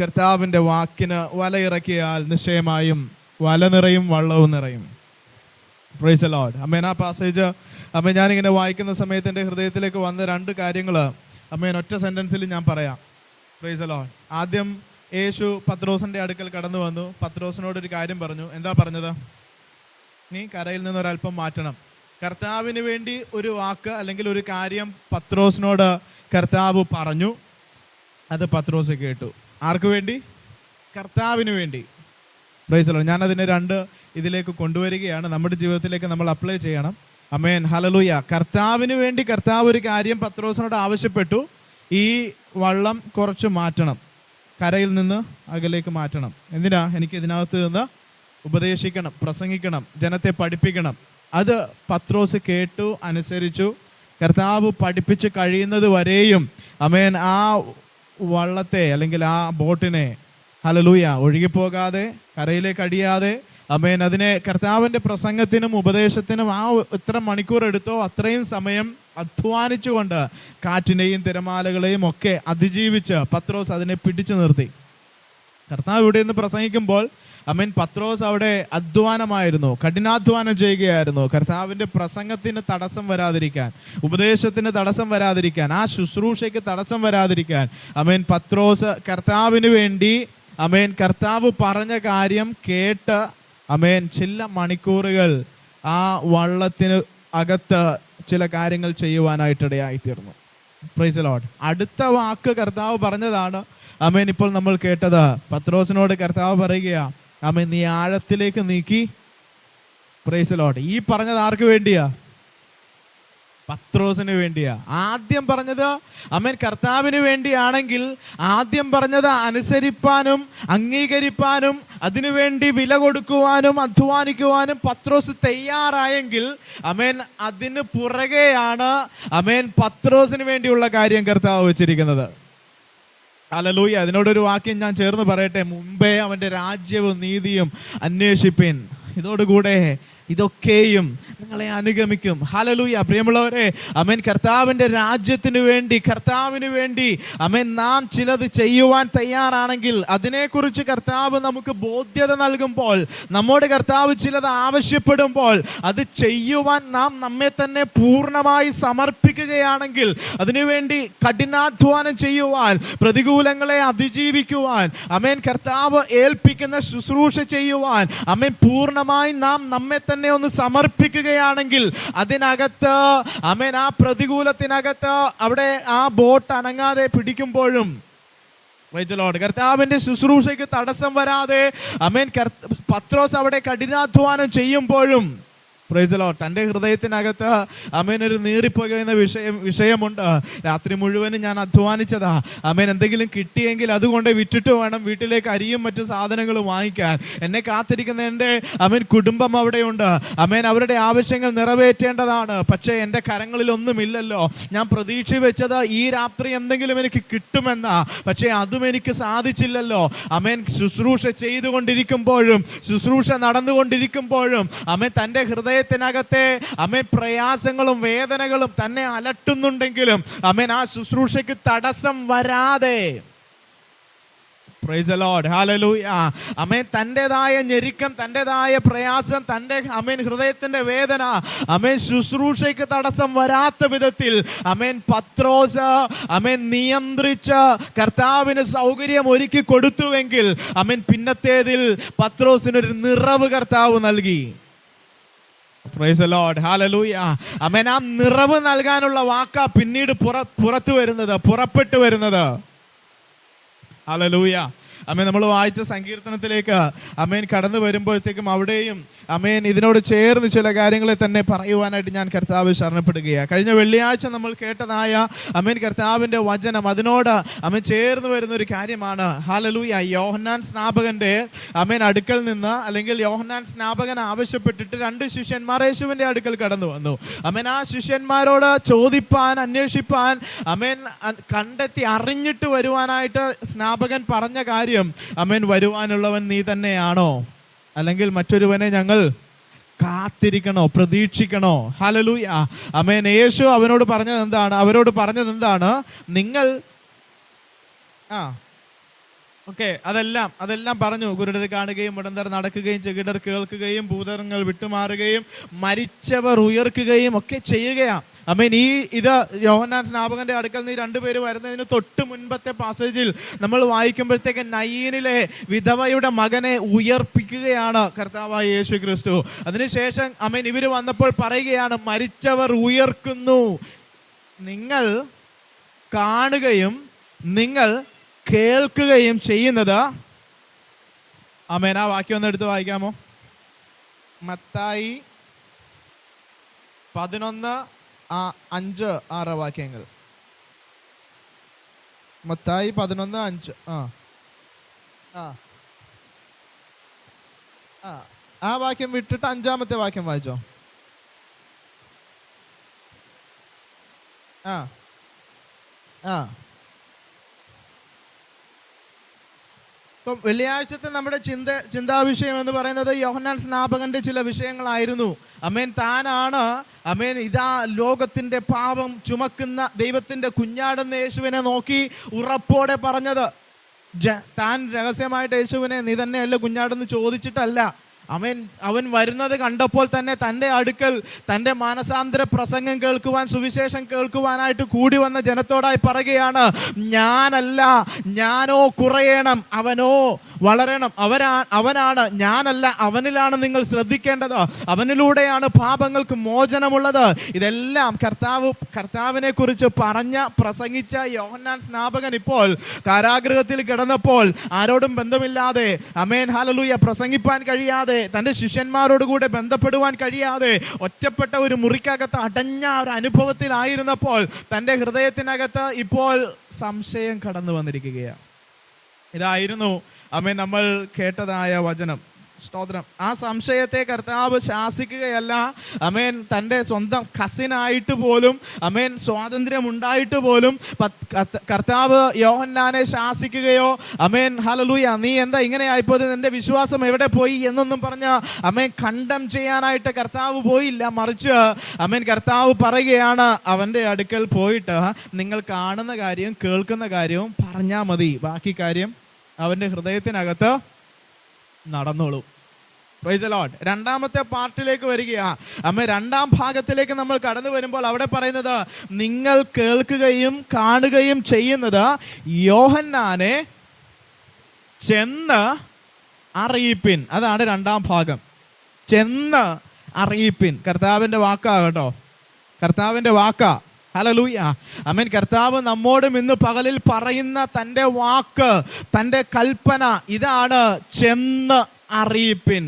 കർത്താവിന്റെ വാക്കിന് വലയിറക്കിയാൽ നിശ്ചയമായും വല നിറയും വള്ളവും നിറയും. പ്രൈസ് ലോഡ് അമ്മേൻ ആ പാസേജ് അമ്മ ഞാനിങ്ങനെ വായിക്കുന്ന സമയത്ത് എന്റെ ഹൃദയത്തിലേക്ക് വന്ന രണ്ട് കാര്യങ്ങൾ അമ്മേൻ ഒറ്റ സെന്റൻസിൽ ഞാൻ പറയാം. പ്രൈസ് ലോഡ് ആദ്യം യേശു പത്രോസിന്റെ അടുക്കൽ കടന്നു വന്നു. പത്രോസിനോട് ഒരു കാര്യം പറഞ്ഞു. എന്താ പറഞ്ഞത്? നീ കരയിൽ നിന്ന് ഒരല്പം മാറ്റണം. കർത്താവിന് വേണ്ടി ഒരു വാക്ക് അല്ലെങ്കിൽ ഒരു കാര്യം പത്രോസിനോട് കർത്താവ് പറഞ്ഞു. അത് പത്രോസ് കേട്ടു. ആർക്ക് വേണ്ടി? കർത്താവിന് വേണ്ടി. പ്രൈസലോ ഞാൻ അതിനെ രണ്ട് ഇതിലേക്ക് കൊണ്ടുവരികയാണ്. നമ്മുടെ ജീവിതത്തിലേക്ക് നമ്മൾ അപ്ലൈ ചെയ്യണം. അമേൻ ഹലലൂയ കർത്താവിന് വേണ്ടി കർത്താവ് ഒരു കാര്യം പത്രോസിനോട് ആവശ്യപ്പെട്ടു. ഈ വള്ളം കുറച്ച് മാറ്റണം. കരയിൽ നിന്ന് അകലേക്ക് മാറ്റണം. എന്തിനാ? എനിക്ക് ഇതിനകത്ത് നിന്ന് ഉപദേശിക്കണം പ്രസംഗിക്കണം ജനത്തെ പഠിപ്പിക്കണം. അത് പത്രോസ് കേട്ടു അനുസരിച്ചു. കർത്താവ് പഠിപ്പിച്ച് കഴിയുന്നത് വരെയും അമേൻ ആ വള്ളത്തെ അല്ലെങ്കിൽ ആ ബോട്ടിനെ ഹലലൂയ ഒഴുകിപ്പോകാതെ കരയിലേക്ക് അടിയാതെ അമേൻ അതിനെ കർത്താവിന്റെ പ്രസംഗത്തിനും ഉപദേശത്തിനും ആ എത്ര മണിക്കൂർ എടുത്തോ അത്രയും സമയം അധ്വാനിച്ചുകൊണ്ട് കാറ്റിനെയും തിരമാലകളെയും ഒക്കെ അതിജീവിച്ച് പത്രോസ് അതിനെ പിടിച്ചു നിർത്തി. കർത്താവ് ഇവിടെ നിന്ന് പ്രസംഗിക്കുമ്പോൾ അമീൻ പത്രോസ് അവിടെ അധ്വാനമായിരുന്നു. കഠിനാധ്വാനം ചെയ്യുകയായിരുന്നു. കർത്താവിന്റെ പ്രസംഗത്തിന് തടസ്സം വരാതിരിക്കാൻ ഉപദേശത്തിന് തടസ്സം വരാതിരിക്കാൻ ആ ശുശ്രൂഷയ്ക്ക് തടസ്സം വരാതിരിക്കാൻ. അമീൻ പത്രോസ് കർത്താവിന് വേണ്ടി അമേൻ കർത്താവ് പറഞ്ഞ കാര്യം കേട്ട് അമേൻ ചില മണിക്കൂറുകൾ ആ വള്ളത്തിന് അകത്ത് ചില കാര്യങ്ങൾ ചെയ്യുവാനായിട്ടിടയായിത്തീർന്നു പ്രൈസ് ലോട്ട് അടുത്ത വാക്ക് കർത്താവ് പറഞ്ഞതാണ്. അമേൻ ഇപ്പോൾ നമ്മൾ കേട്ടത്. പത്രോസിനോട് കർത്താവ് പറയുകയാ അമേൻ നീ ആഴത്തിലേക്ക് നീക്കി. പ്രൈസ് ലോഡ് ഈ പറഞ്ഞത് ആർക്ക് വേണ്ടിയാ? പത്രോസിന് വേണ്ടിയാ. ആദ്യം പറഞ്ഞത് അമ്മൻ കർത്താവിന് വേണ്ടിയാണെങ്കിൽ ആദ്യം പറഞ്ഞത് അനുസരിപ്പാനും അംഗീകരിപ്പാനും അതിനുവേണ്ടി വില കൊടുക്കുവാനും അധ്വാനിക്കുവാനും പത്രോസ് തയ്യാറായെങ്കിൽ അമേൻ അതിന് പുറകെയാണ് അമേൻ പത്രോസിന് വേണ്ടിയുള്ള കാര്യം കർത്താവ് വെച്ചിരിക്കുന്നത്. അലലൂയ അതിനോടൊരു വാക്യം ഞാൻ ചേർന്ന് പറയട്ടെ. മുമ്പേ അവന്റെ രാജ്യവും നീതിയും അന്വേഷിപ്പിൻ. ഇതോടുകൂടെ ഇതൊക്കെയും നിങ്ങളെ അനുഗമിക്കും. ഹലലൂയ പ്രിയമുള്ളവരെ അമേൻ കർത്താവിന്റെ രാജ്യത്തിന് വേണ്ടി കർത്താവിന് വേണ്ടി അമേൻ നാം ചിലത് ചെയ്യുവാൻ തയ്യാറാണെങ്കിൽ അതിനെക്കുറിച്ച് കർത്താവ് നമുക്ക് ബോധ്യത നൽകുമ്പോൾ നമ്മുടെ കർത്താവ് ചിലത് ആവശ്യപ്പെടുമ്പോൾ അത് ചെയ്യുവാൻ നാം നമ്മെ തന്നെ പൂർണമായി സമർപ്പിക്കുകയാണെങ്കിൽ അതിനുവേണ്ടി കഠിനാധ്വാനം ചെയ്യുവാൻ പ്രതികൂലങ്ങളെ അതിജീവിക്കുവാൻ അമേൻ കർത്താവ് ഏൽപ്പിക്കുന്ന ശുശ്രൂഷ ചെയ്യുവാൻ അമേൻ പൂർണമായി നാം നമ്മെ തന്നെ ഒന്ന് സമർപ്പിക്കുകയാണെങ്കിൽ അതിനകത്ത് അമേൻ ആ പ്രതികൂലത്തിനകത്ത് അവിടെ ആ ബോട്ട് അനങ്ങാതെ പിടിക്കുമ്പോഴും കർത്താവിന്റെ ശുശ്രൂഷയ്ക്ക് തടസ്സം വരാതെ അമേൻ പത്രോസ് അവിടെ കഠിനാധ്വാനം ചെയ്യുമ്പോഴും പ്രൈസലോ തന്റെ ഹൃദയത്തിനകത്ത് അമേൻ ഒരു നീറിപ്പോകുന്ന വിഷയം വിഷയമുണ്ട്. രാത്രി മുഴുവനും ഞാൻ അധ്വാനിച്ചതാ. അമേൻ എന്തെങ്കിലും കിട്ടിയെങ്കിൽ അതുകൊണ്ട് വിറ്റിട്ട് വേണം വീട്ടിലേക്ക് അരിയും മറ്റു സാധനങ്ങളും വാങ്ങിക്കാൻ. എന്നെ കാത്തിരിക്കുന്ന എന്റെ അമേൻ കുടുംബം അവിടെയുണ്ട്. അമേൻ അവരുടെ ആവശ്യങ്ങൾ നിറവേറ്റേണ്ടതാണ്. പക്ഷേ എന്റെ കരങ്ങളിലൊന്നുമില്ലല്ലോ. ഞാൻ പ്രതീക്ഷ വെച്ചത് ഈ രാത്രി എന്തെങ്കിലും എനിക്ക് കിട്ടുമെന്നാ. പക്ഷേ അതും എനിക്ക് സാധിച്ചില്ലല്ലോ. അമേൻ ശുശ്രൂഷ ചെയ്തുകൊണ്ടിരിക്കുമ്പോഴും ശുശ്രൂഷ നടന്നുകൊണ്ടിരിക്കുമ്പോഴും അമേൻ തന്റെ ഹൃദയത്തിനകത്തെ അമേൻ പ്രയാസങ്ങളും വേദനകളും തന്നെ അലട്ടുന്നുണ്ടെങ്കിലും അമേൻ ആ ശുശ്രൂഷയ്ക്ക് തടസ്സം വരാതെ. പ്രൈസ് തന്റെതായ ഞെരുക്കം തന്റെതായ പ്രയാസം തന്റെ അമേൻ ഹൃദയത്തിന്റെ വേദന അമേൻ ശുശ്രൂഷയ്ക്ക് തടസ്സം വരാത്ത വിധത്തിൽ അമേൻ പത്രോസ് അമേൻ നിയന്ത്രിച്ച് കർത്താവിന് സൗകര്യം ഒരുക്കി കൊടുത്തുവെങ്കിൽ അമേൻ പിന്നത്തേതിൽ പത്രോസിനൊരു നിറവ് കർത്താവ് നൽകി. നിറവ് നൽകാനുള്ള വാക്ക പിന്നീട് പുറ പുറത്തു വരുന്നത് പുറപ്പെട്ടു വരുന്നത്. ഹലലൂയ അമ്മേൻ നമ്മൾ വായിച്ച സങ്കീർത്തനത്തിലേക്ക് അമ്മേൻ കടന്നു വരുമ്പോഴത്തേക്കും അവിടെയും അമ്മേൻ ഇതിനോട് ചേർന്ന് ചില കാര്യങ്ങളെ തന്നെ പറയുവാനായിട്ട് ഞാൻ കർത്താവ് ശരണപ്പെടുകയാണ് കഴിഞ്ഞ വെള്ളിയാഴ്ച നമ്മൾ കേട്ടതായ അമ്മേൻ കർത്താവിന്റെ വചനം അതിനോട് അമ്മ ചേർന്ന് വരുന്ന ഒരു കാര്യമാണ്. ഹാലലൂയ യോഹന്നാൻ സ്നാപകന്റെ അമ്മേൻ അടുക്കൽ നിന്ന് അല്ലെങ്കിൽ യോഹന്നാൻ സ്നാപകൻ ആവശ്യപ്പെട്ടിട്ട് രണ്ട് ശിഷ്യന്മാർ യേശുവിന്റെ അടുക്കൽ കടന്നു വന്നു. അമ്മേൻ ആ ശിഷ്യന്മാരോട് ചോദിപ്പാൻ അന്വേഷിപ്പാൻ അമ്മേൻ കണ്ടെത്തി അറിഞ്ഞിട്ട് വരുവാനായിട്ട് സ്നാപകൻ പറഞ്ഞ കാര്യം അമ്മേൻ വരുവാനുള്ളവൻ നീ തന്നെയാണോ? അല്ലെങ്കിൽ മറ്റൊരുവനെ ഞങ്ങൾ കാത്തിരിക്കണോ പ്രതീക്ഷിക്കണോ? ഹലലൂയ അമേൻ യേശു അവനോട് പറഞ്ഞത് എന്താണ്? അവരോട് പറഞ്ഞത് എന്താണ്? നിങ്ങൾ ആ. ഓക്കെ അതെല്ലാം അതെല്ലാം പറഞ്ഞു. ഗുരുടർ കാണുകയും ഉടന്തർ നടക്കുകയും ചെകിടർ കേൾക്കുകയും ഭൂതങ്ങൾ വിട്ടുമാറുകയും മരിച്ചവർ ഉയർക്കുകയും ഒക്കെ ചെയ്യുകയാണ് അമ്മേൻ ഈ ഇത് യോഹന്നാൻ സ്നാപകന്റെ അടുക്കൽ നിന്ന് രണ്ടുപേര് വരുന്നതിന് തൊട്ട് മുൻപത്തെ പാസേജിൽ നമ്മൾ വായിക്കുമ്പോഴത്തേക്ക് നയീനിലെ വിധവയുടെ മകനെ ഉയർപ്പിക്കുകയാണ് കർത്താവായ യേശു ക്രിസ്തു അതിനുശേഷം അമ്മേൻ ഇവർ വന്നപ്പോൾ പറയുകയാണ് മരിച്ചവർ ഉയർക്കുന്നു. നിങ്ങൾ കാണുകയും നിങ്ങൾ കേൾക്കുകയും ചെയ്യുന്നത് അമേന വാക്യം ഒന്ന് എടുത്ത് വായിക്കാമോ? മത്തായി പതിനൊന്ന് ആ അഞ്ച് ആറ് വാക്യങ്ങൾ മത്തായി പതിനൊന്ന് അഞ്ച് ആ. ആ. ആ. ആ വാക്യം വിട്ടിട്ട് അഞ്ചാമത്തെ വാക്യം വായിച്ചോ. ആ. ആ. ഇപ്പം വെള്ളിയാഴ്ചത്തെ നമ്മുടെ ചിന്ത ചിന്താവിഷയം എന്ന് പറയുന്നത് യോഹന്നാൻ സ്നാപകന്റെ ചില വിഷയങ്ങളായിരുന്നു. അമേൻ താനാണ് അമേൻ ഇതാ ലോകത്തിന്റെ പാപം ചുമക്കുന്ന ദൈവത്തിന്റെ കുഞ്ഞാടെന്ന് യേശുവിനെ നോക്കി ഉറപ്പോടെ പറഞ്ഞത്. താൻ രഹസ്യമായിട്ട് യേശുവിനെ നീ തന്നെയല്ല കുഞ്ഞാടെന്ന് ചോദിച്ചിട്ടല്ല. അവൻ അവൻ വരുന്നത് കണ്ടപ്പോൾ തന്നെ തന്റെ അടുക്കൽ തന്റെ മാനസാന്തര പ്രസംഗം കേൾക്കുവാൻ സുവിശേഷം കേൾക്കുവാനായിട്ട് കൂടി വന്ന ജനത്തോടായി പറയുകയാണ് ഞാനല്ല ഞാനോ കുറയണം അവനോ വളരണം അവരാ അവനാണ് ഞാനല്ല അവനിലാണ് നിങ്ങൾ ശ്രദ്ധിക്കേണ്ടത് അവനിലൂടെയാണ് പാപങ്ങൾക്ക് മോചനമുള്ളത്. ഇതെല്ലാം കർത്താവ് കർത്താവിനെ കുറിച്ച് പറഞ്ഞ പ്രസംഗിച്ച യോഹന്നാൻ സ്നാപകൻ ഇപ്പോൾ കാരാഗ്രഹത്തിൽ കിടന്നപ്പോൾ ആരോടും ബന്ധമില്ലാതെ അമേൻ ഹാലലൂയ പ്രസംഗിപ്പാൻ കഴിയാതെ തന്റെ ശിഷ്യന്മാരോടുകൂടെ ബന്ധപ്പെടുവാൻ കഴിയാതെ ഒറ്റപ്പെട്ട ഒരു മുറിക്കകത്ത് അടഞ്ഞ ഒരു അനുഭവത്തിലായിരുന്നപ്പോൾ തന്റെ ഹൃദയത്തിനകത്ത് ഇപ്പോൾ സംശയം കടന്നു വന്നിരിക്കുകയാണ്. ഇതായിരുന്നു അമ്മ നമ്മൾ കേട്ടതായ വചനം. സ്തോത്രം. ആ സംശയത്തെ കർത്താവ് ശാസിക്കുകയല്ല. അമേൻ തന്റെ സ്വന്തം കസിനായിട്ട് പോലും അമേൻ സ്വാതന്ത്ര്യം ഉണ്ടായിട്ട് പോലും കർത്താവ് യോഹന്നാനെ ശാസിക്കുകയോ അമേൻ ഹലലൂയ നീ എന്താ ഇങ്ങനെ ആയിപ്പോയത്? നിന്റെ വിശ്വാസം എവിടെ പോയി എന്നൊന്നും പറഞ്ഞ അമേൻ കണ്ടം ചെയ്യാനായിട്ട് കർത്താവ് പോയില്ല. മറിച്ച് അമേൻ കർത്താവ് പറയുകയാണ് അവന്റെ അടുക്കൽ പോയിട്ട് നിങ്ങൾ കാണുന്ന കാര്യവും കേൾക്കുന്ന കാര്യവും പറഞ്ഞാൽ മതി. ബാക്കി കാര്യം അവന്റെ ഹൃദയത്തിനകത്ത് നടന്നോളൂ. പ്രൈസ് രണ്ടാമത്തെ പാർട്ടിലേക്ക് വരികയാ. അമ്മ രണ്ടാം ഭാഗത്തിലേക്ക് നമ്മൾ കടന്നു വരുമ്പോൾ അവിടെ പറയുന്നത് നിങ്ങൾ കേൾക്കുകയും കാണുകയും ചെയ്യുന്നത് യോഹന്നാനെ ചെന്ന് അറിയിപ്പിൻ. അതാണ് രണ്ടാം ഭാഗം. ചെന്ന് അറിയിപ്പിൻ. കർത്താവിന്റെ വാക്കാ കേട്ടോ. കർത്താവിന്റെ വാക്കാ. ഹലലൂയ അമീൻ കർത്താവ് നമ്മോടും ഇന്ന് പകലിൽ പറയുന്ന തന്റെ വാക്ക് തന്റെ കൽപ്പന ഇതാണ് ചെന്ന് അറിയിപ്പിൻ.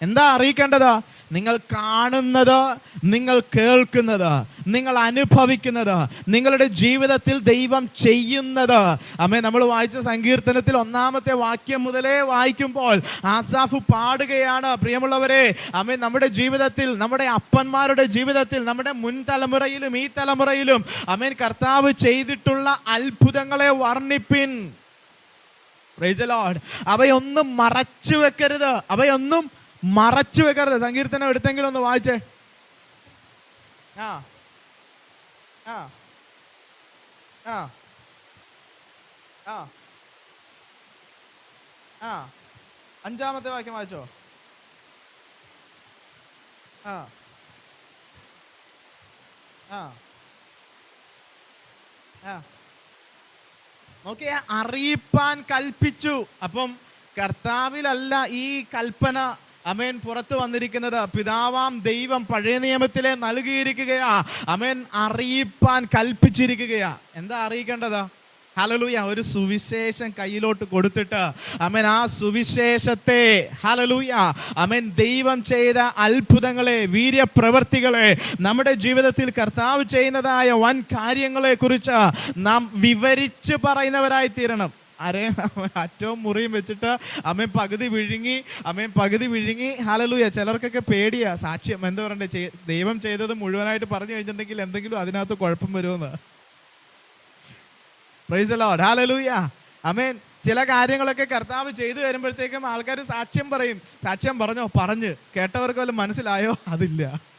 എന്താ അറിയിക്കേണ്ടത്? നിങ്ങൾ കാണുന്നത് നിങ്ങൾ കേൾക്കുന്നത് നിങ്ങൾ അനുഭവിക്കുന്നത് നിങ്ങളുടെ ജീവിതത്തിൽ ദൈവം ചെയ്യുന്നത്. അമ്മേ നമ്മൾ വായിച്ച സങ്കീർത്തനത്തിൽ ഒന്നാമത്തെ വാക്യം മുതലേ വായിക്കുമ്പോൾ ആസാഫ് പാടുകയാണ്. പ്രിയമുള്ളവരെ അമ്മേ നമ്മുടെ ജീവിതത്തിൽ നമ്മുടെ അപ്പന്മാരുടെ ജീവിതത്തിൽ നമ്മുടെ മുൻ തലമുറയിലും ഈ തലമുറയിലും അമ്മേൻ കർത്താവ് ചെയ്തിട്ടുള്ള അത്ഭുതങ്ങളെ വർണിപ്പിൻ. അവയൊന്നും മറച്ചു വെക്കരുത്. അവയൊന്നും മറച്ചു വെക്കരുത്. സങ്കീർത്തനം എടുത്തെങ്കിലും ഒന്ന് വായിച്ചേ. ആ. ആ. ആ. ആ. ആ. അഞ്ചാമത്തെ വാക്യം വായിച്ചോ? ആ. ആ. ആ. നോക്കിയേ അറിയിപ്പാൻ കൽപ്പിച്ചു. അപ്പം കർത്താവിലല്ല ഈ കൽപ്പന അമേൻ പുറത്തു വന്നിരിക്കുന്നത് പിതാവാം ദൈവം പഴയ നിയമത്തിലെ നൽകിയിരിക്കുകയാ. അമേൻ അറിയിപ്പാൻ കൽപ്പിച്ചിരിക്കുകയാ. എന്താ അറിയിക്കേണ്ടത്? ഹലലൂയ ഒരു സുവിശേഷം കയ്യിലോട്ട് കൊടുത്തിട്ട് അമൻ ആ സുവിശേഷത്തെ ഹലലൂയ അമൻ ദൈവം ചെയ്ത അത്ഭുതങ്ങളെ വീര്യപ്രവർത്തികളെ നമ്മുടെ ജീവിതത്തിൽ കർത്താവ് ചെയ്യുന്നതായ വൻ കാര്യങ്ങളെ കുറിച്ച് നാം വിവരിച്ച് പറയുന്നവരായി തീരണം. ആരെ അറ്റവും മുറിയും വെച്ചിട്ട് അമ്മയും പകുതി വിഴുങ്ങി അമ്മയും പകുതി വിഴുങ്ങി. ഹാലലൂയ ചിലർക്കൊക്കെ പേടിയാ. സാക്ഷ്യം എന്താ പറയണ്ടേ? ദൈവം ചെയ്തത് മുഴുവനായിട്ട് പറഞ്ഞു കഴിഞ്ഞിട്ടുണ്ടെങ്കിൽ എന്തെങ്കിലും അതിനകത്ത് കുഴപ്പം വരുമെന്ന്. പ്രൈസ് ഹാലലൂയ അമേൻ ചില കാര്യങ്ങളൊക്കെ കർത്താവ് ചെയ്തു വരുമ്പോഴത്തേക്കും ആൾക്കാർ സാക്ഷ്യം പറയും. സാക്ഷ്യം പറഞ്ഞോ? പറഞ്ഞ്. കേട്ടവർക്ക് വല്ലതും മനസ്സിലായോ? അതില്ല.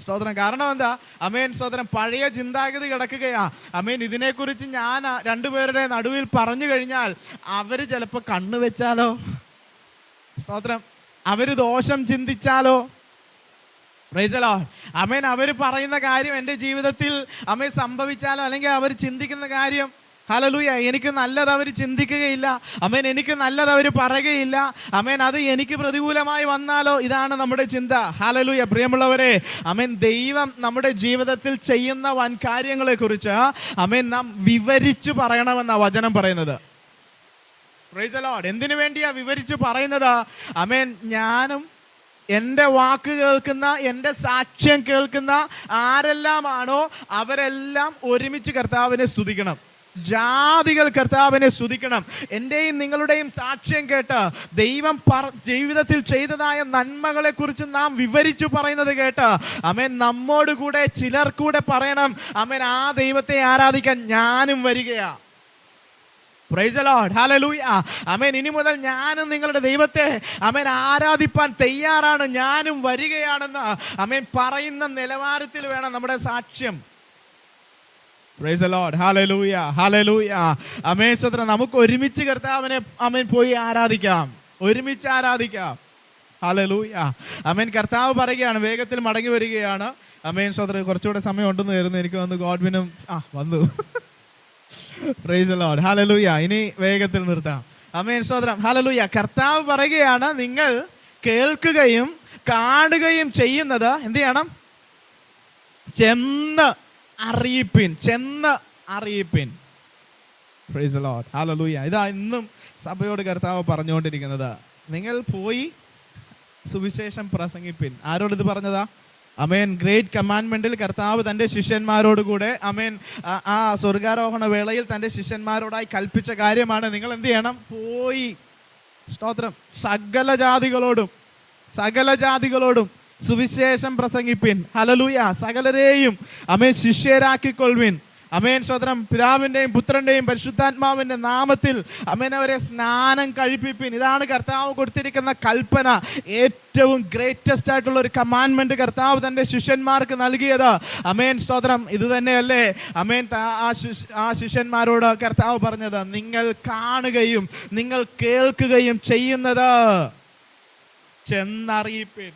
സ്തോത്രം. കാരണം എന്താ? അമേൻ സ്തോത്രം. പഴയ ചിന്താഗതി കിടക്കുകയാ. അമേൻ ഇതിനെക്കുറിച്ച് ഞാൻ രണ്ടുപേരുടെ നടുവിൽ പറഞ്ഞു കഴിഞ്ഞാൽ അവർ ചിലപ്പോൾ കണ്ണു വെച്ചാലോ? സ്തോത്രം. അവർ ദോഷം ചിന്തിച്ചാലോ? പ്രൈസലോ അമേൻ അവർ പറയുന്ന കാര്യം എന്റെ ജീവിതത്തിൽ അമേൻ സംഭവിച്ചാലോ? അല്ലെങ്കിൽ അവർ ചിന്തിക്കുന്ന കാര്യം ഹലലൂയ എനിക്ക് നല്ലത് അവർ ചിന്തിക്കുകയില്ല. അമേൻ എനിക്ക് നല്ലത് അവർ പറയുകയില്ല. അമേൻ അത് എനിക്ക് പ്രതികൂലമായി വന്നാലോ? ഇതാണ് നമ്മുടെ ചിന്ത. ഹലലൂയ പ്രിയമുള്ളവരെ അമേൻ ദൈവം നമ്മുടെ ജീവിതത്തിൽ ചെയ്യുന്ന വൻ കാര്യങ്ങളെ കുറിച്ച് അമേൻ നാം വിവരിച്ചു പറയണമെന്ന വചനം പറയുന്നത്. എന്തിനു വേണ്ടിയാ വിവരിച്ചു പറയുന്നത്? അമേൻ ഞാനും എന്റെ വാക്ക് കേൾക്കുന്ന എന്റെ സാക്ഷ്യം കേൾക്കുന്ന ആരെല്ലാമാണോ അവരെല്ലാം ഒരുമിച്ച് കർത്താവിനെ സ്തുതിക്കണം. ജാതികൾ കർത്താവിനെ സ്തുതിക്കണം. എന്റെയും നിങ്ങളുടെയും സാക്ഷ്യം കേട്ട് ദൈവം പറ ജീവിതത്തിൽ ചെയ്തതായ നന്മകളെ കുറിച്ച് നാം വിവരിച്ചു പറയുന്നത് കേട്ട് അമേൻ നമ്മോട് കൂടെ ചിലർ കൂടെ പറയണം. അമേൻ ആ ദൈവത്തെ ആരാധിക്കാൻ ഞാനും വരികയാ. പ്രൈസ് അമേൻ ഇനി മുതൽ ഞാനും നിങ്ങളുടെ ദൈവത്തെ അമേൻ ആരാധിപ്പാൻ തയ്യാറാണ്. ഞാനും വരികയാണെന്ന് അമേൻ പറയുന്ന നിലവാരത്തിൽ വേണം നമ്മുടെ സാക്ഷ്യം. പ്രൈസ് ലോഡ് ഹാലലൂയ ഹാലലൂയ സ്വത്ര. നമുക്ക് ഒരുമിച്ച് കർത്താവിനെ അമേൻ പോയി ആരാധിക്കാം. ഒരുമിച്ച് ആരാധിക്കാം. ഹാലലൂയ അമേൻ കർത്താവ് പറയുകയാണ് വേഗത്തിൽ മടങ്ങി വരികയാണ്. അമേൻ സ്വത്ര കുറച്ചുകൂടെ സമയം ഉണ്ടെന്ന് വരുന്നു എനിക്ക് വന്ന് ഗോഡ്വിനും ആ വന്നു. പ്രൈസ് ലോഡ് ഹാലലൂയ ഇനി വേഗത്തിൽ നിർത്താം. അമേൻ സോദരം ഹാലലൂയ കർത്താവ് പറയുകയാണ് നിങ്ങൾ കേൾക്കുകയും കാണുകയും ചെയ്യുന്നത് എന്ത് ചെയ്യണം? ചെന്ന് അറിയിപ്പിൻ ചെന്ന് അറിയിപ്പിൻ. പ്രൈസ് ഇതാ ഇന്നും സഭയോട് കർത്താവ് പറഞ്ഞുകൊണ്ടിരിക്കുന്നത്. നിങ്ങൾ പോയി സുവിശേഷം പ്രസംഗിപ്പിൻ. ആരോട് ഇത് പറഞ്ഞതാ? അമേൻ ഗ്രേറ്റ് കമാൻഡ്മെന്റിൽ കർത്താവ് തന്റെ ശിഷ്യന്മാരോട് കൂടെ അമേൻ ആ സ്വർഗാരോഹണ വേളയിൽ തന്റെ ശിഷ്യന്മാരോടായി കൽപ്പിച്ച കാര്യമാണ്. നിങ്ങൾ എന്ത് ചെയ്യണം? പോയി. സ്തോത്രം. സകല ജാതികളോടും സകല ജാതികളോടും സുവിശേഷം പ്രസംഗിപ്പിൻ. ഹലലൂയ സകലരെയും ശിഷ്യരാക്കി ശിഷ്യരാക്കിക്കൊള്ളുവിൻ. അമേൻ സ്വതനം പിതാവിന്റെയും പുത്രന്റെയും പരിശുദ്ധാത്മാവിന്റെ നാമത്തിൽ അമേൻ അവരെ സ്നാനം കഴിപ്പിപ്പിൻ. ഇതാണ് കർത്താവ് കൊടുത്തിരിക്കുന്ന കൽപ്പന. ഏറ്റവും ഗ്രേറ്റസ്റ്റ് ആയിട്ടുള്ള ഒരു കമാൻഡ്മെന്റ് കർത്താവ് തന്റെ ശിഷ്യന്മാർക്ക് നൽകിയത്. അമേൻ സ്തോത്രം ഇത് തന്നെയല്ലേ? അമേൻ ആ ശിഷ്യന്മാരോട് കർത്താവ് പറഞ്ഞത് നിങ്ങൾ കാണുകയും നിങ്ങൾ കേൾക്കുകയും ചെയ്യുന്നത് ചെന്നറിയിപ്പിൻ.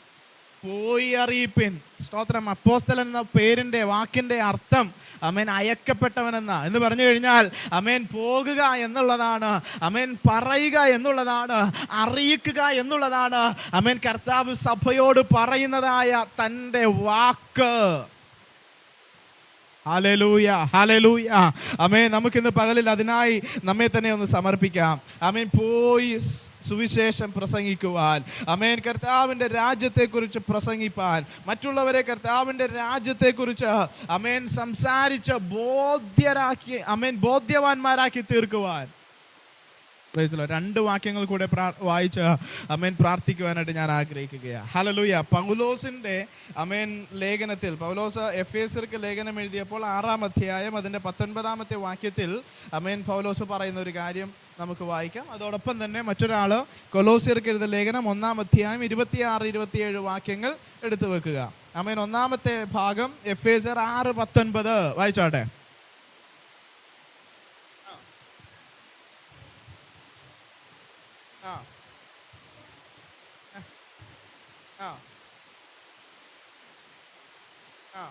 പോയി അറിയിപ്പിൻ. സ്തോത്രം. അപ്പോസ്തലൻ എന്ന പേരിന്റെ വാക്കിന്റെ അർത്ഥം അമേൻ അയക്കപ്പെട്ടവനെന്ന. എന്ന് പറഞ്ഞു കഴിഞ്ഞാൽ അമേൻ പോകുക എന്നുള്ളതാണ് അമേൻ പറയുക എന്നുള്ളതാണ് അറിയിക്കുക എന്നുള്ളതാണ് അമേൻ കർത്താവ് സഭയോട് പറയുന്നതായ തന്റെ വാക്ക്. ഹല്ലേലൂയ ഹല്ലേലൂയ അമേ നമുക്കിന്ന് പകലിൽ അതിനായി നമ്മെ തന്നെ ഒന്ന് സമർപ്പിക്കാം. അമേൻ പോയി സുവിശേഷം പ്രസംഗിക്കുവാൻ. അമേൻ കർത്താവിന്റെ രാജ്യത്തെക്കുറിച്ച് പ്രസംഗിപ്പാൻ. മറ്റുള്ളവരെ കർത്താവിന്റെ രാജ്യത്തെക്കുറിച്ച് അമേൻ സംസാരിച്ച് ബോധ്യരാക്കി അമേൻ ബോധ്യവാന്മാരാക്കി തീർക്കുവാൻ. The രണ്ട് വാക്യങ്ങൾ കൂടെ വായിച്ച് അമേൻ പ്രാർത്ഥിക്കുവാനായിട്ട് ഞാൻ ആഗ്രഹിക്കുകയാണ് ഹലലൂയ പൗലോസിന്റെ അമേൻ ലേഖനത്തിൽ പൗലോസ് എഫ് എസർക്ക് ലേഖനം എഴുതിയപ്പോൾ ആറാം അധ്യായം അതിന്റെ പത്തൊൻപതാമത്തെ വാക്യത്തിൽ അമേൻ പൗലോസ് പറയുന്ന ഒരു കാര്യം നമുക്ക് വായിക്കാം. അതോടൊപ്പം തന്നെ മറ്റൊരാൾ കൊലോസിയർക്ക് എഴുതിയ ലേഖനം ഒന്നാം അധ്യായം ഇരുപത്തിയാറ് ഇരുപത്തിയേഴ് വാക്യങ്ങൾ എടുത്തു വെക്കുക. അമേൻ ഒന്നാമത്തെ ഭാഗം എഫ് എസർ ആറ് പത്തൊൻപത്. വായിച്ചോട്ടെ. ആ. ആ. ആ.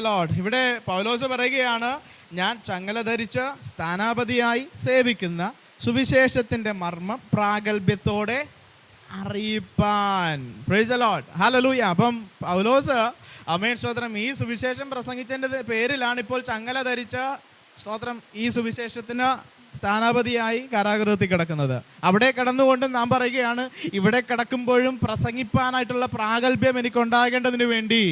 ലോഡ് ഇവിടെ പൗലോസ് പറയുകയാണ് ഞാൻ ചങ്ങല ധരിച്ച സ്ഥാനാപതിയായി സേവിക്കുന്ന സുവിശേഷത്തിന്റെ മർമ്മ പ്രാഗൽഭ്യത്തോടെ അറിയിപ്പാൻ. പ്രൈസ് ലോഡ് ഹലലൂയ അപ്പം പൗലോസ് അമേൻ ശ്രോത്രം ഈ സുവിശേഷം പ്രസംഗിച്ചതിന്റെ പേരിലാണ് ഇപ്പോൾ ചങ്ങല ധരിച്ച സ്തോത്രം. ഈ സുവിശേഷത്തിന് സ്ഥാനാപതിയായി കാരാഗൃഹത്തിൽ കിടക്കുന്നത്. അവിടെ കിടന്നുകൊണ്ട് നാം പറയുകയാണ് ഇവിടെ കിടക്കുമ്പോഴും പ്രസംഗിപ്പാനായിട്ടുള്ള പ്രാഗൽഭ്യം എനിക്ക് ഉണ്ടാകേണ്ടതിന് വേണ്ടി.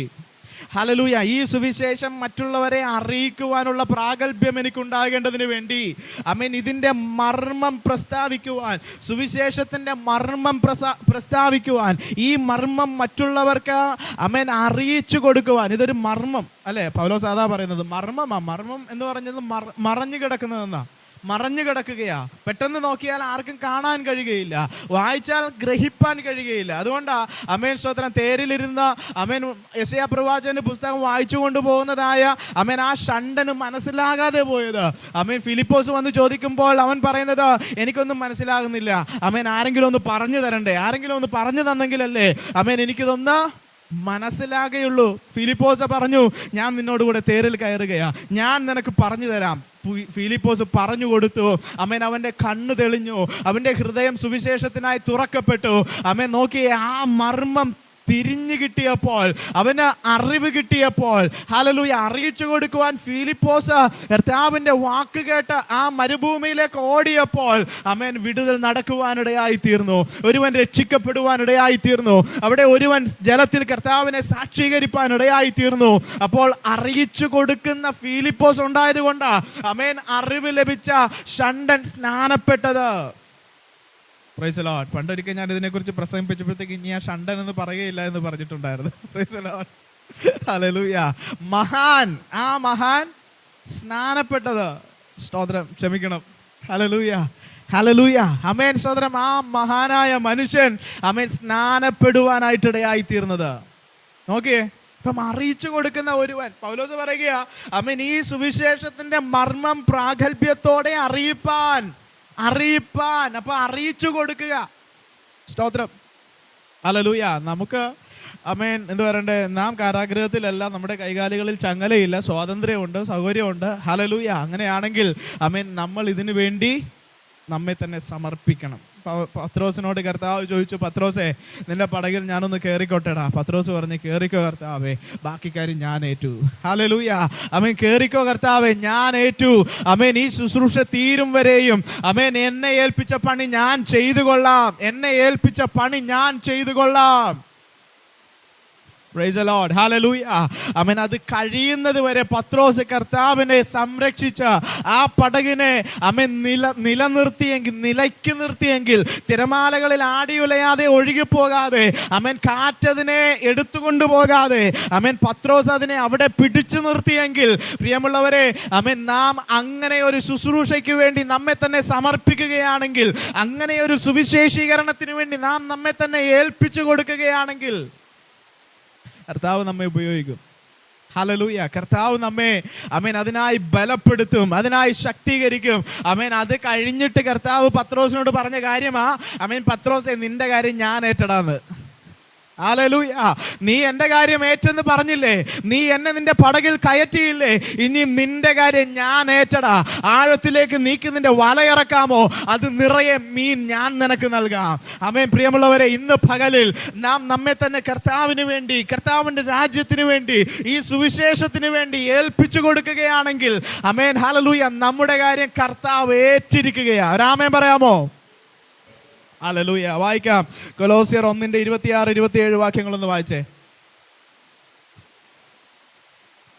ഹലലൂയ ഈ സുവിശേഷം മറ്റുള്ളവരെ അറിയിക്കുവാനുള്ള പ്രാഗൽഭ്യം എനിക്കുണ്ടാകേണ്ടതിന് വേണ്ടി. അമീൻ ഇതിന്റെ മർമ്മം പ്രസ്താവിക്കുവാൻ സുവിശേഷത്തിന്റെ മർമ്മം പ്രസ്താവിക്കുവാൻ ഈ മർമ്മം മറ്റുള്ളവർക്ക് അമേൻ അറിയിച്ചു കൊടുക്കുവാൻ. ഇതൊരു മർമ്മം അല്ലേ? പൗലോ സാധാ പറയുന്നത് മർമ്മമാ മർമ്മം എന്ന് പറഞ്ഞത് മറ- മറഞ്ഞു കിടക്കുന്നതെന്നാ. മറഞ്ഞു കിടക്കുകയാ. പെട്ടെന്ന് നോക്കിയാൽ ആർക്കും കാണാൻ കഴിയുകയില്ല. വായിച്ചാൽ ഗ്രഹിപ്പാൻ കഴിയുകയില്ല. അതുകൊണ്ടാ അമേൻ സ്തോത്രം തേരിലിരുന്ന അമേൻ യശയാ പ്രവാചകന്റെ പുസ്തകം വായിച്ചു കൊണ്ടുപോകുന്നതായ അമേൻ ആ ഷണ്ടന് മനസ്സിലാകാതെ പോയത്. അമേൻ ഫിലിപ്പോസ് വന്ന് ചോദിക്കുമ്പോൾ അവൻ പറയുന്നത് എനിക്കൊന്നും മനസ്സിലാകുന്നില്ല. അമേൻ ആരെങ്കിലും ഒന്ന് പറഞ്ഞു തരണ്ടേ? ആരെങ്കിലും ഒന്ന് പറഞ്ഞു തന്നെങ്കിലല്ലേ? അമേൻ എനിക്കിതൊന്ന് മനസ്സിലാകെയുള്ളൂ. ഫിലിപ്പോസ് പറഞ്ഞു ഞാൻ നിന്നോട് കൂടെ തേരിൽ കയറുകയാ. ഞാൻ നിനക്ക് പറഞ്ഞു തരാം. ഫിലിപ്പോസ് പറഞ്ഞു കൊടുത്തു. അമ്മൻ അവന്റെ കണ്ണ് തെളിഞ്ഞു. അവന്റെ ഹൃദയം സുവിശേഷത്തിനായി തുറക്കപ്പെട്ടു. അമ്മ നോക്കിയേ ആ മർമ്മം തിരിഞ്ഞു കിട്ടിയപ്പോൾ അവന് അറിവ് കിട്ടിയപ്പോൾ ഹലലൂയ അറിയിച്ചു കൊടുക്കുവാൻ ഫിലിപ്പോസ് കർത്താവിന്റെ വാക്ക് കേട്ട് ആ മരുഭൂമിയിലേക്ക് ഓടിയപ്പോൾ അമേൻ വിടുതൽ നടക്കുവാനിടയായി തീർന്നു. ഒരുവൻ രക്ഷിക്കപ്പെടുവാനിടയായി തീർന്നു. അവിടെ ഒരുവൻ ജലത്തിൽ കർത്താവിനെ സാക്ഷീകരിപ്പാനിടയായി തീർന്നു. അപ്പോൾ അറിയിച്ചു കൊടുക്കുന്ന ഫിലിപ്പോസ് ഉണ്ടായത് കൊണ്ടാ അമേൻ അറിവ് ലഭിച്ച ഷണ്ടൻ സ്നാനപ്പെട്ടത്. പ്രൈസ് പണ്ടൊരിക്കൽ ഞാൻ ഇതിനെക്കുറിച്ച് പ്രസംഗിപ്പിച്ചപ്പോഴത്തേക്ക് ഇനി ആ ഷണ്ടൻ എന്ന് പറയുകയില്ല എന്ന് പറഞ്ഞിട്ടുണ്ടായിരുന്നു. പ്രൈസ് ഹല്ലേലൂയ മഹാൻ. ആ മഹാൻ സ്നാനപ്പെട്ടത്. സ്തോത്രം. ക്ഷമിക്കണം. ഹലലൂയ ഹലലൂയ അമേൻ സ്തോത്രം. ആ മഹാനായ മനുഷ്യൻ അമേൻ സ്നാനപ്പെടുവാനായിട്ടിടയായി തീർന്നത് നോക്കിയേ. ഇപ്പം അറിയിച്ചു കൊടുക്കുന്ന ഒരുവൻ. പൗലോസ് പറയുക അമേൻ ഈ സുവിശേഷത്തിന്റെ മർമ്മം പ്രാഗൽഭ്യത്തോടെ അറിയിപ്പാൻ. അറിയിപ്പാൻ. അപ്പൊ അറിയിച്ചു കൊടുക്കുക. സ്തോത്രം. അലലൂയ നമുക്ക് അമേൻ എന്ത് പറയണ്ടേ? നാം കാരാഗ്രഹത്തിലല്ല നമ്മുടെ കൈകാലുകളിൽ ചങ്ങലയില്ല സ്വാതന്ത്ര്യമുണ്ട് സൗകര്യമുണ്ട്. ഹലലൂയ അങ്ങനെയാണെങ്കിൽ അമേൻ നമ്മൾ ഇതിനു വേണ്ടി നമ്മെ തന്നെ സമർപ്പിക്കണം. പത്രോസിനോട് കർത്താവ് ചോദിച്ചു പത്രോസേ നിന്റെ പടകിൽ ഞാനൊന്ന് കയറിക്കോട്ടെടാ പത്രോസ് പറഞ്ഞ് കയറിക്കോ കർത്താവേ ബാക്കി കാര്യം ഞാൻ ഏറ്റു. ഹലലൂയ അമേൻ കയറിക്കോ കർത്താവേ ഞാൻ ഏറ്റു. അമേൻ ഈ ശുശ്രൂഷ തീരും വരെയും. അമേൻ എന്നെ ഏൽപ്പിച്ച പണി ഞാൻ ചെയ്തു കൊള്ളാം എന്നെ ഏൽപ്പിച്ച പണി ഞാൻ ചെയ്തു കൊള്ളാം അത് കഴിയുന്നത് വരെ പത്രോസ് കർത്താവിനെ സംരക്ഷിച്ച ആ പടകിനെ അവൻ നില നിലനിർത്തിയെങ്കിൽ നിലയ്ക്ക് നിർത്തിയെങ്കിൽ തിരമാലകളിൽ ആടിയുലയാതെ ഒഴുകിപ്പോകാതെ അവൻ കാറ്റതിനെ എടുത്തുകൊണ്ടു പോകാതെ അവൻ പത്രോസ് അതിനെ അവിടെ പിടിച്ചു നിർത്തിയെങ്കിൽ പ്രിയമുള്ളവരെ അവൻ നാം അങ്ങനെ ഒരു ശുശ്രൂഷയ്ക്ക് വേണ്ടി നമ്മെ തന്നെ സമർപ്പിക്കുകയാണെങ്കിൽ അങ്ങനെ ഒരു സുവിശേഷീകരണത്തിന് വേണ്ടി നാം നമ്മെ തന്നെ ഏൽപ്പിച്ചു കൊടുക്കുകയാണെങ്കിൽ കർത്താവ് നമ്മെ ഉപയോഗിക്കും. ഹലലൂയ കർത്താവ് നമ്മെ അമേൻ അതിനായി ബലപ്പെടുത്തും അതിനായി ശക്തീകരിക്കും. അമേൻ അത് കഴിഞ്ഞിട്ട് കർത്താവ് പത്രോസിനോട് പറഞ്ഞ കാര്യമാ അമേൻ പത്രോസെ നിന്റെ കാര്യം ഞാൻ ഏറ്റടാന്ന്. ഹല്ലേലൂയ നീ എന്റെ കാര്യം ഏറ്റെന്ന് പറഞ്ഞില്ലേ? നീ എന്നെ നിന്റെ പടകിൽ കയറ്റിയില്ലേ? ഇനി നിന്റെ കാര്യം ഞാൻ ഏറ്റടാ. ആഴത്തിലേക്ക് നീക്കി നിന്റെ വലയിറക്കാമോ അത് നിറയെ മീൻ ഞാൻ നിനക്ക് നൽകാം. അമ്മയും പ്രിയമുള്ളവരെ ഇന്ന് പകലിൽ നാം നമ്മെ തന്നെ കർത്താവിന് വേണ്ടി കർത്താവിന്റെ രാജ്യത്തിന് വേണ്ടി ഈ സുവിശേഷത്തിന് വേണ്ടി ഏൽപ്പിച്ചു കൊടുക്കുകയാണെങ്കിൽ അമേൻ ഹാലലൂയ നമ്മുടെ കാര്യം കർത്താവ് ഏറ്റിരിക്കുകയാ രാമേ പറയാമോ? അലലൂയ വായിക്കാം. കൊലോസിയർ ഒന്നിന്റെ ഇരുപത്തിയാറ് ഇരുപത്തിയേഴ് വാക്യങ്ങളൊന്ന് വായിച്ചേ.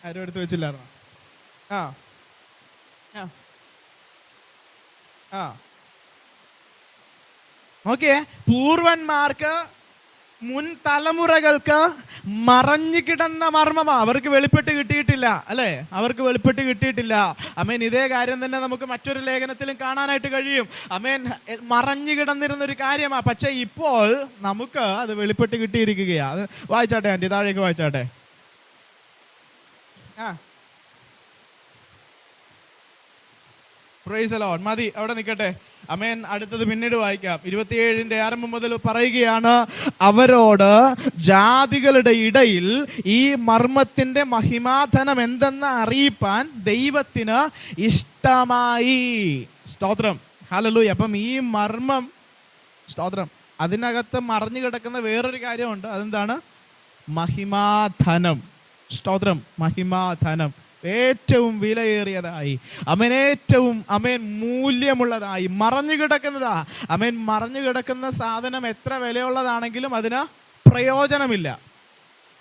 ആരും എടുത്തു വെച്ചില്ലായിരുന്നു? ആ. ആ. നോക്കിയേ. പൂർവന്മാർക്ക് മുൻ തലമുറകൾക്ക് മറഞ്ഞു കിടന്ന മർമ്മം അവർക്ക് വെളിപ്പെട്ട് കിട്ടിയിട്ടില്ല അല്ലേ? അവർക്ക് വെളിപ്പെട്ട് കിട്ടിയിട്ടില്ല. അമേൻ ഇതേ കാര്യം തന്നെ നമുക്ക് മറ്റൊരു ലേഖനത്തിലും കാണാനായിട്ട് കഴിയും. അമേൻ മറഞ്ഞു കിടന്നിരുന്ന ഒരു കാര്യമാ. പക്ഷെ ഇപ്പോൾ നമുക്ക് അത് വെളിപ്പെട്ട് കിട്ടിയിരിക്കുകയാണ് വായിച്ചാട്ടെ ആന്റി താഴേക്ക് വായിച്ചാട്ടെ. ആ. പ്രൈസ് അലോൺ മതി അവിടെ നിൽക്കട്ടെ. അമേൻ അടുത്തത് പിന്നീട് വായിക്കാം. ഇരുപത്തിയേഴിന്റെ ആരംഭം മുതൽ പറയുകയാണ് അവരോട് ജാതികളുടെ ഇടയിൽ ഈ മർമ്മത്തിന്റെ മഹിമാധനം എന്തെന്ന് അറിയിപ്പാൻ ദൈവത്തിന് ഇഷ്ടമായി. സ്തോത്രം. ഹലലൂയ അപ്പം ഈ മർമ്മം സ്തോത്രം. അതിനകത്ത് മറിഞ്ഞു കിടക്കുന്ന വേറൊരു കാര്യമുണ്ട്. അതെന്താണ്? മഹിമാധനം. സ്തോത്രം. മഹിമാധനം. ഏറ്റവും വിലയേറിയതായി. അമേൻ ഏറ്റവും അമേൻ മൂല്യമുള്ളതായി. മറഞ്ഞു കിടക്കുന്നതാ. അമേൻ മറഞ്ഞു കിടക്കുന്ന സാധനം എത്ര വിലയുള്ളതാണെങ്കിലും അതിന് പ്രയോജനമില്ല.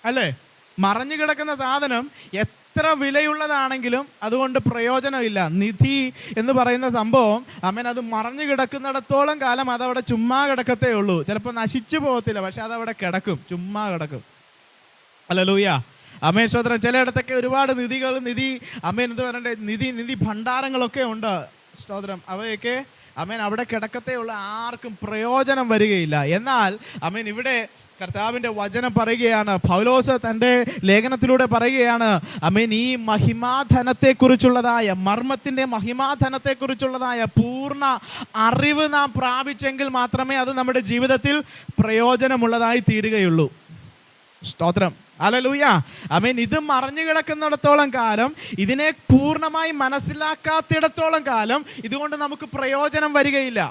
അല്ലേ? മറഞ്ഞു കിടക്കുന്ന സാധനം എത്ര വിലയുള്ളതാണെങ്കിലും അതുകൊണ്ട് പ്രയോജനമില്ല. നിധി എന്ന് പറയുന്ന സംഭവം അമ്മൻ അത് മറഞ്ഞു കിടക്കുന്നിടത്തോളം കാലം അതവിടെ ചുമ്മാ കിടക്കത്തേ ഉള്ളൂ. ചിലപ്പോൾ നശിച്ചു പോകത്തില്ല പക്ഷെ അതവിടെ കിടക്കും. ചുമ്മാ കിടക്കും. അല്ലലൂയ അമേൻ സ്വതന്ത്രം ചിലയിടത്തൊക്കെ ഒരുപാട് നിധികൾ നിധി അമേൻ എന്ത് പറയണ്ടേ നിധി നിധി ഭണ്ഡാരങ്ങളൊക്കെ ഉണ്ട് സ്തോത്രം അവയൊക്കെ അമേൻ അവിടെ കിടക്കത്തെയുള്ള ആർക്കും പ്രയോജനം വരികയില്ല. എന്നാൽ അമേൻ ഇവിടെ കർത്താവിന്റെ വചനം പറയുകയാണ് പൗലോസ് തന്റെ ലേഖനത്തിലൂടെ പറയുകയാണ് അമേൻ ഈ മഹിമാധനത്തെക്കുറിച്ചുള്ളതായ മർമ്മത്തിന്റെ മഹിമാധനത്തെക്കുറിച്ചുള്ളതായ പൂർണ അറിവ് നാം പ്രാപിച്ചെങ്കിൽ മാത്രമേ അത് നമ്മുടെ ജീവിതത്തിൽ പ്രയോജനമുള്ളതായി തീരുകയുള്ളൂ. സ്തോത്രം. അലലൂയ അമീൻ ഇത് മറിഞ്ഞു കിടക്കുന്നിടത്തോളം കാലം ഇതിനെ പൂർണമായി മനസ്സിലാക്കാത്തിടത്തോളം കാലം ഇതുകൊണ്ട് നമുക്ക് പ്രയോജനം വരികയില്ല.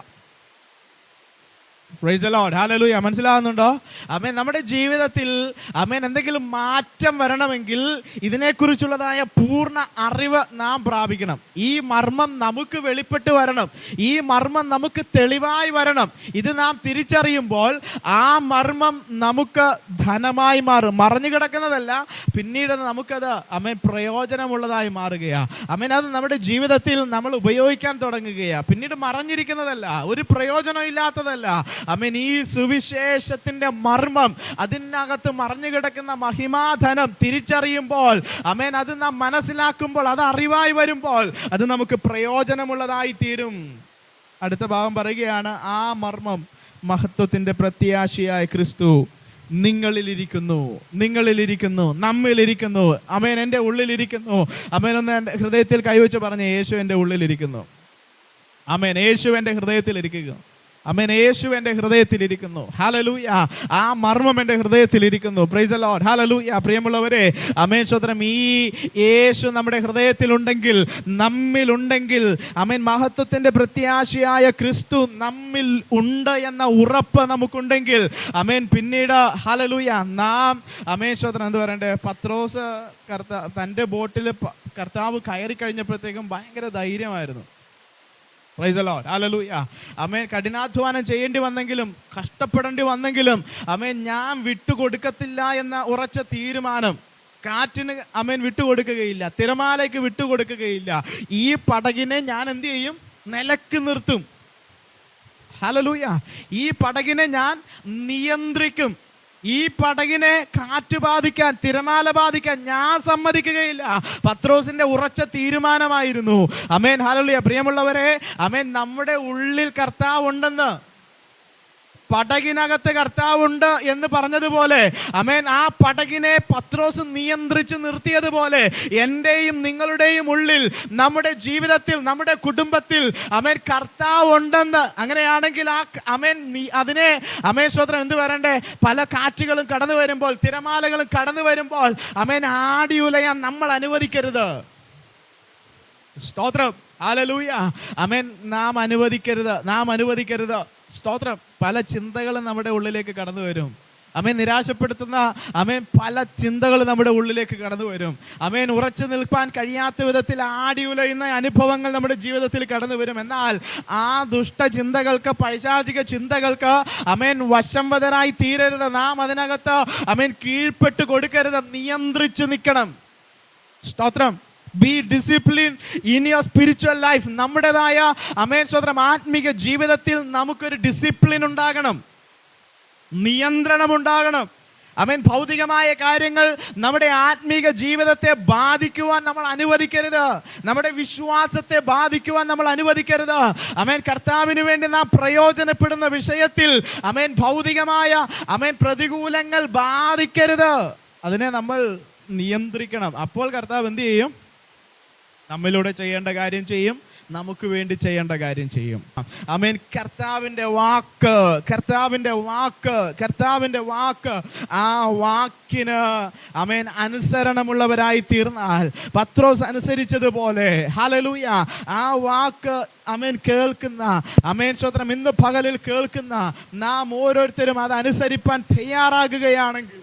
പ്രൈസ് ലോഡ് ഹാലലൂയ മനസ്സിലാകുന്നുണ്ടോ? അമേൻ നമ്മുടെ ജീവിതത്തിൽ അമേൻ എന്തെങ്കിലും മാറ്റം വരണമെങ്കിൽ ഇതിനെക്കുറിച്ചുള്ളതായ പൂർണ അറിവ് നാം പ്രാപിക്കണം. ഈ മർമ്മം നമുക്ക് വെളിപ്പെട്ട് വരണം. ഈ മർമ്മം നമുക്ക് തെളിവായി വരണം. ഇത് നാം തിരിച്ചറിയുമ്പോൾ ആ മർമ്മം നമുക്ക് ധനമായി മാറും. മറഞ്ഞു കിടക്കുന്നതല്ല പിന്നീട് നമുക്കത് അമേൻ പ്രയോജനമുള്ളതായി മാറുകയാ. അമേൻ അത് നമ്മുടെ ജീവിതത്തിൽ നമ്മൾ ഉപയോഗിക്കാൻ തുടങ്ങുകയാ. പിന്നീട് മറഞ്ഞിരിക്കുന്നതല്ല ഒരു പ്രയോജനം ഇല്ലാത്തതല്ല അമേൻ ഈ സുവിശേഷത്തിന്റെ മർമ്മം അതിനകത്ത് മറിഞ്ഞു കിടക്കുന്ന മഹിമാധനം തിരിച്ചറിയുമ്പോൾ അമേൻ അത് നാം മനസ്സിലാക്കുമ്പോൾ അത് അറിവായി വരുമ്പോൾ അത് നമുക്ക് പ്രയോജനമുള്ളതായി തീരും. അടുത്ത ഭാഗം പറയുകയാണ് ആ മർമ്മം മഹത്വത്തിന്റെ പ്രത്യാശയായ ക്രിസ്തു നിങ്ങളിലിരിക്കുന്നു നിങ്ങളിലിരിക്കുന്നു നമ്മിലിരിക്കുന്നു അമേൻ എന്റെ ഉള്ളിലിരിക്കുന്നു അമേൻ ഒന്ന് എന്റെ ഹൃദയത്തിൽ കൈവച്ച് പറഞ്ഞ യേശു എന്റെ ഉള്ളിലിരിക്കുന്നു അമേൻ യേശു എന്റെ ഹൃദയത്തിൽ ഇരിക്കുക അമേൻ യേശു എന്റെ ഹൃദയത്തിൽ ഇരിക്കുന്നു ഹാലലൂയ ആ മർമ്മം എന്റെ ഹൃദയത്തിൽ ഇരിക്കുന്നു പ്രൈസ് ലോഡ് ഹാലലൂയ പ്രിയമുള്ളവരെ അമേൻ സ്വത്രം ഈ യേശു നമ്മുടെ ഹൃദയത്തിലുണ്ടെങ്കിൽ നമ്മിലുണ്ടെങ്കിൽ അമേൻ മഹത്വത്തിന്റെ പ്രത്യാശയായ ക്രിസ്തു നമ്മിൽ ഉണ്ട് എന്ന ഉറപ്പ് നമുക്കുണ്ടെങ്കിൽ അമേൻ പിന്നീട് ഹാലലൂയ നാം അമേൻ സ്വത്രം എന്ത് പറയണ്ടേ? പത്രോസ് കർത്താവ് തന്റെ ബോട്ടിൽ കർത്താവ് കയറി കഴിഞ്ഞപ്പോഴത്തേക്കും ഭയങ്കര ധൈര്യമായിരുന്നു. പ്രൈസ് ലോഡ് അലലൂയ അമ്മേ കഠിനാധ്വാനം ചെയ്യേണ്ടി വന്നെങ്കിലും കഷ്ടപ്പെടേണ്ടി വന്നെങ്കിലും അമ്മേ ഞാൻ വിട്ടുകൊടുക്കത്തില്ല എന്ന ഉറച്ച തീരുമാനം കാറ്റിന് അമേൻ വിട്ടുകൊടുക്കുകയില്ല തിരമാലയ്ക്ക് വിട്ടുകൊടുക്കുകയില്ല. ഈ പടകിനെ ഞാൻ എന്ത് ചെയ്യും? നിലയ്ക്ക് നിർത്തും. ഹലലൂയ ഈ പടകിനെ ഞാൻ നിയന്ത്രിക്കും. ഈ പടകിനെ കാറ്റ് ബാധിക്കാൻ തിരമാല ബാധിക്കാൻ ഞാൻ സമ്മതിക്കുകയില്ല. പത്രോസിന്റെ ഉറച്ച തീരുമാനമായിരുന്നു. അമേൻ ഹലലുയ പ്രിയമുള്ളവരെ അമേൻ നമ്മുടെ ഉള്ളിൽ കർത്താവ് ഉണ്ടെന്ന് പടകിനകത്ത് കർത്താവുണ്ട് എന്ന് പറഞ്ഞതുപോലെ അമേൻ ആ പടകിനെ പത്രോസ് നിയന്ത്രിച്ച് നിർത്തിയതുപോലെ എന്റെയും നിങ്ങളുടെയും ഉള്ളിൽ നമ്മുടെ ജീവിതത്തിൽ നമ്മുടെ കുടുംബത്തിൽ അമേൻ കർത്താവ് ഉണ്ടെന്ന് അങ്ങനെയാണെങ്കിൽ ആ അമേൻ അതിനെ അമേൻ സ്വത്രം എന്ത് വരണ്ടേ പല കാറ്റുകളും കടന്നു വരുമ്പോൾ തിരമാലകളും കടന്നു വരുമ്പോൾ അമേൻ ആടിയുലയാൻ നമ്മൾ അനുവദിക്കരുത്. സ്തോത്രം ആലലൂയ അമേൻ നാം അനുവദിക്കരുത് നാം അനുവദിക്കരുത്. സ്തോത്രം. പല ചിന്തകളും നമ്മുടെ ഉള്ളിലേക്ക് കടന്നു വരും. അമേൻ നിരാശപ്പെടുത്തുന്ന അമേൻ പല ചിന്തകൾ നമ്മുടെ ഉള്ളിലേക്ക് കടന്നു വരും. അമേൻ ഉറച്ചു നിൽക്കാൻ കഴിയാത്ത വിധത്തിൽ ആടി ഉലയുന്ന അനുഭവങ്ങൾ നമ്മുടെ ജീവിതത്തിൽ കടന്നു വരും. എന്നാൽ ആ ദുഷ്ട ചിന്തകൾക്ക് പൈശാചിക ചിന്തകൾക്ക് അമേൻ വശംവതരായി തീരരുത്. നാം അതിനകത്ത് അമേൻ കീഴ്പ്പെട്ട് കൊടുക്കരുത്. നിയന്ത്രിച്ചു നിൽക്കണം. സ്തോത്രം. Be discipline in your spiritual life നമ്മുടേതായ അമേൻ സ്വതന്ത്രം ആത്മീക ജീവിതത്തിൽ നമുക്കൊരു ഡിസിപ്ലിൻ ഉണ്ടാകണം. നിയന്ത്രണം ഉണ്ടാകണം. അമേൻ ഭൗതികമായ കാര്യങ്ങൾ നമ്മുടെ ആത്മീക ജീവിതത്തെ ബാധിക്കുവാൻ നമ്മൾ അനുവദിക്കരുത്. നമ്മുടെ വിശ്വാസത്തെ ബാധിക്കുവാൻ നമ്മൾ അനുവദിക്കരുത്. അമേൻ കർത്താവിന് വേണ്ടി നാം പ്രയോജനപ്പെടുന്ന വിഷയത്തിൽ അമേൻ ഭൗതികമായ അമേൻ പ്രതികൂലങ്ങൾ ബാധിക്കരുത്. അതിനെ നമ്മൾ നിയന്ത്രിക്കണം. അപ്പോൾ കർത്താവ് എന്ത് ചെയ്യും? നമ്മിലൂടെ ചെയ്യേണ്ട കാര്യം ചെയ്യും നമുക്ക് വേണ്ടി ചെയ്യേണ്ട കാര്യം ചെയ്യും. അമീൻ കർത്താവിന്റെ വാക്ക് കർത്താവിന്റെ വാക്ക് കർത്താവിന്റെ വാക്ക് ആ വാക്കിന് അമേൻ അനുസരണമുള്ളവരായി തീർന്നാൽ പത്രോസ് അനുസരിച്ചതുപോലെ ഹലലൂയ ആ വാക്ക് അമേൻ കേൾക്കുന്ന അമേൻ സ്വത്രം ഇന്ന് പകലിൽ കേൾക്കുന്ന നാം ഓരോരുത്തരും അത് അനുസരിപ്പാൻ തയ്യാറാകുകയാണെങ്കിൽ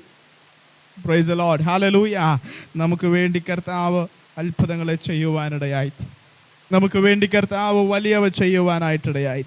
പ്രൈസ് ലോഡ് ഹാലലൂയ നമുക്ക് വേണ്ടി കർത്താവ് അത്ഭുതങ്ങളെ ചെയ്യുവാനിടയായി. നമുക്ക് വേണ്ടി കർത്താവ് വലിയവ ചെയ്യുവാനായിട്ടിടയായി.